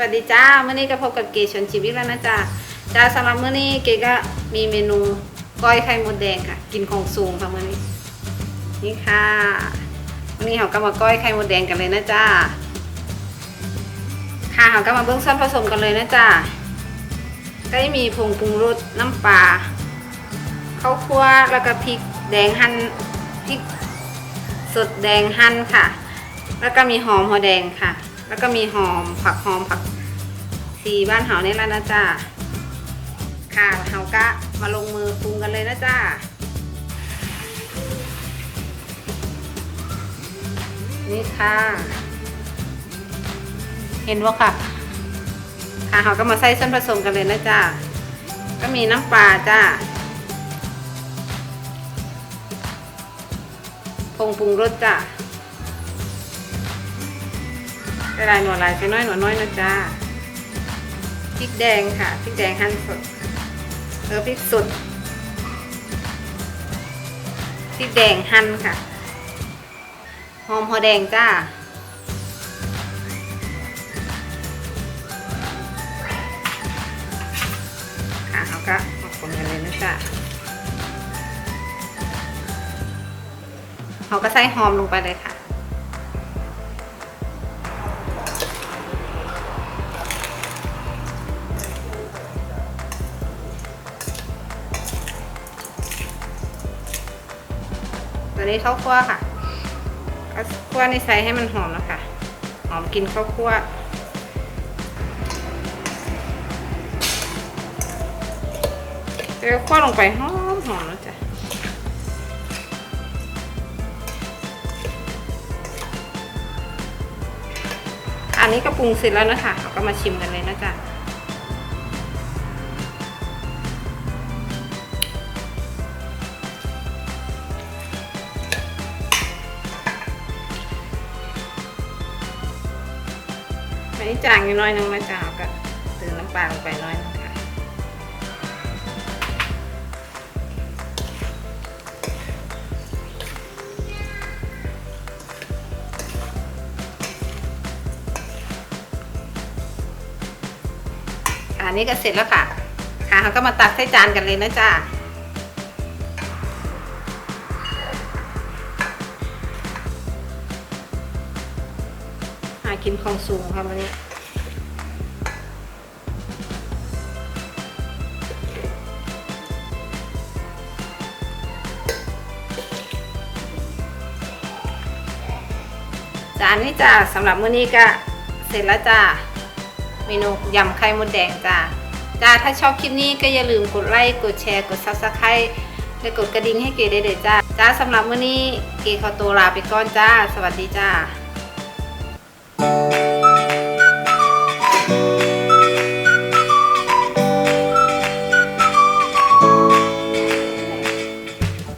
วัสดีจ้าเมื้อนี้ก็พบกับเกชนชีวิตแล้วนะจ้าจ้าสำหรับเมื้อนี้เกก็มีเมนูก้อยไข่มดแดงค่ะ กินของสูงค่ะเมื้อนี้ นี่ค่ะวันนี้เราก็มาก้อยไข่มดแดงกันเลยนะจ้าค่ะเราก็มาเบื้องส่วนผสมกันเลยนะจ้าก็จะมีผงปรุงรสน้ำปลาข้าวคั่วแล้วก็พริกแดงหั่นพริกสดแดงหั่นค่ะ แล้วก็มีหอมหัวแดงค่ะ แล้วก็มีหอมผักหอมผักสีบ้านเฮานี่แล้วนะจ้าค่ะเฮาก็มาลงมือปรุงกันเลยนะจ้านี่ค่ะ เห็นว่าค่ะ ค่ะเราก็มาใส่ส่วนผสมกันเลยนะจ้าก็มีน้ำปลาจ้าผงปรุงรสจ้า ใส่ลายหนวยลายใส่น้อยหน่วยน้อยนะจ้าพริกแดงค่ะพริกแดงหั่นสดเออพริกสดพริกแดงหั่นค่ะหอมหัวแดงจ้าค่ะเขาก็มาคนกันเลยนะจ้าเขาก็ใส่หอมลงไปเลยค่ะ ตัวนี้ข้าวคั่วค่ะข้าวคั่วนี่ใส่ให้มันหอมแล้วค่ะ หอมกินข้าวคั่วเดี๋ยวคั่วลงไปหอมหอมแล้วจ้ะอันนี้ก็ปรุงเสร็จแล้วนะคะเราก็มาชิมกันเลยนะจ๊ะ นี้จางอยู่น้อยนึงนะจ๊ะก็เติมน้ำปลาลงไปน้อยนึงค่ะอันนี้ก็เสร็จแล้วค่ะค่ะเขาก็มาตักใส่จานกันเลยนะจ๊ะากินของสูงค่ะวันนี้จานนี้จ้าสำหรับมื้อนี้ก็เสร็จแล้วจ้าเมนูยำไข่มดแดงจ้าจ้าถ้าชอบคลิปนี้ก็อย่าลืมกดไลค์กดแชร์กด subscribe และกดกระดิ่งให้เก๋ได้เลยจ้าจ้าสำหรับมื้อนี้เก๋ขอตัวลาไปก่อนจ้า สวัสดีจ้า